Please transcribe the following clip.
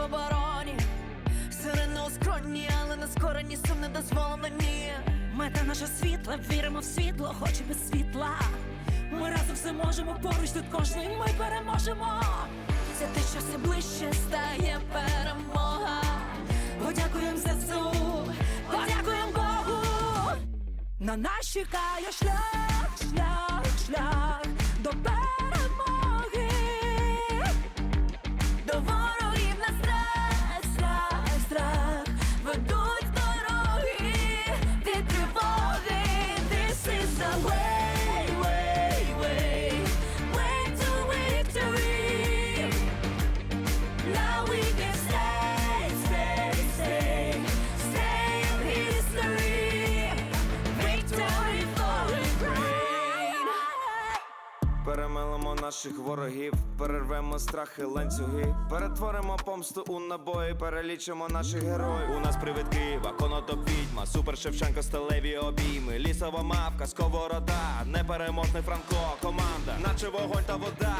в обороні. Сирени у але не скорені сум не дозволено ні. Мета наша світла, віримо в світло, хоч без світла. Ми разом все можемо, поруч тут кожний ми переможемо. Це те, що все ближче стає перемога. Подякуємо ЗСУ, подякуємо Богу. На нас чекає шлях, шлях Перемелимо наших ворогів, перервемо страхи, ланцюги, перетворимо помсту у набої, перелічимо наших героїв. У нас привид Києва, конотоп відьма, супер Шевченко, сталеві обійми, лісова мавка, сковорода, непереможний Франко, команда, наче вогонь та вода,